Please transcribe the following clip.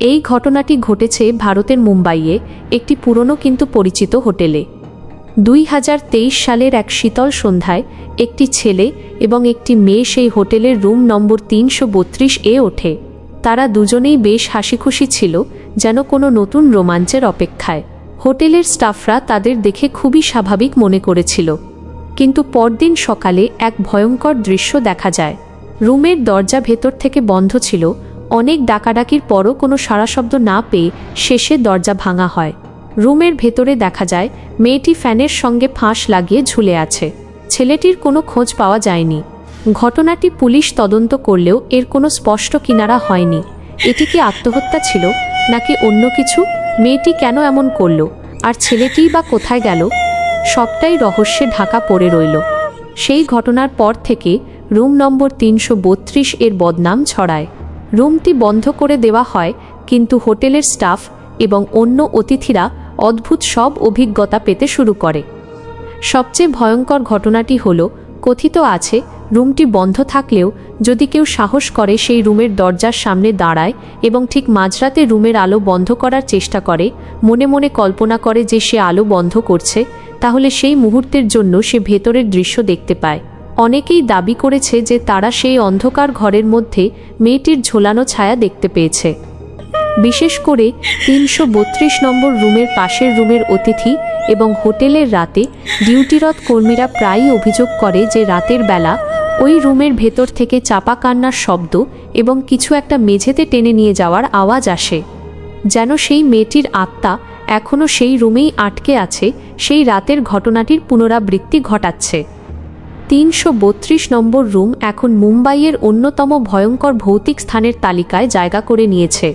এই ঘটনাটি ঘটেছে ভারতের মুম্বাইয়ে, একটি পুরনো কিন্তু পরিচিত হোটেলে। দুই হাজার তেইশ সালের এক শীতল সন্ধ্যায় একটি ছেলে এবং একটি মেয়ে সেই হোটেলের রুম নম্বর তিনশো বত্রিশ এ ওঠে। তারা দুজনেই বেশ হাসিখুশি ছিল, যেন কোনো নতুন রোমাঞ্চের অপেক্ষায়। হোটেলের স্টাফরা তাদের দেখে খুবই স্বাভাবিক মনে করেছিল। কিন্তু পরদিন সকালে এক ভয়ঙ্কর দৃশ্য দেখা যায়। রুমের দরজা ভেতর থেকে বন্ধ ছিল অনেক ডাকাডাকির পরও কোনো সাড়া শব্দ না পেয়ে শেষে দরজা ভাঙা হয়। রুমের ভেতরে দেখা যায়, মেয়েটি ফ্যানের সঙ্গে ফাঁস লাগিয়ে ঝুলে আছে। ছেলেটির কোনো খোঁজ পাওয়া যায়নি। ঘটনাটি পুলিশ তদন্ত করলেও এর কোনো স্পষ্ট কিনারা হয়নি। এটি কি আত্মহত্যা ছিল, নাকি অন্য কিছু? মেয়েটি কেন এমন করল? আর ছেলেটিই বা কোথায় গেল? সবটাই রহস্যে ঢাকা পড়ে রইল। সেই ঘটনার পর থেকে রুম নম্বর তিনশো বত্রিশ এর বদনাম ছড়ায়। রুমটি বন্ধ করে দেওয়া হয়, কিন্তু হোটেলের স্টাফ এবং অন্য অতিথিরা অদ্ভুত সব অভিজ্ঞতা পেতে শুরু করে। সবচেয়ে ভয়ঙ্কর ঘটনাটি হল, কথিত আছে, রুমটি বন্ধ থাকলেও যদি কেউ সাহস করে সেই রুমের দরজার সামনে দাঁড়ায় এবং ঠিক মাঝরাতে রুমের আলো বন্ধ করার চেষ্টা করে, মনে মনে কল্পনা করে যে সে আলো বন্ধ করছে, তাহলে সেই মুহূর্তের জন্য সে ভেতরের দৃশ্য দেখতে পায়। অনেকেই দাবি করেছে যে তারা সেই অন্ধকার ঘরের মধ্যে মেয়েটির ঝোলানো ছায়া দেখতে পেয়েছে। বিশেষ করে তিনশো বত্রিশ নম্বর রুমের পাশের রুমের অতিথি এবং হোটেলের রাতে ডিউটিরত কর্মীরা প্রায়ই অভিযোগ করে যে রাতের বেলা ওই রুমের ভেতর থেকে চাপা কান্নার শব্দ এবং কিছু একটা মেঝেতে টেনে নিয়ে যাওয়ার আওয়াজ আসে। যেন সেই মেয়েটির আত্মা এখনও সেই রুমেই আটকে আছে, সেই রাতের ঘটনাটির পুনরাবৃত্তি ঘটাচ্ছে। তিনশো বত্রিশ নম্বর রুম এখন মুম্বাইয়ের অন্যতম ভয়ঙ্কর ভৌতিক স্থানের তালিকায় জায়গা করে নিয়েছে।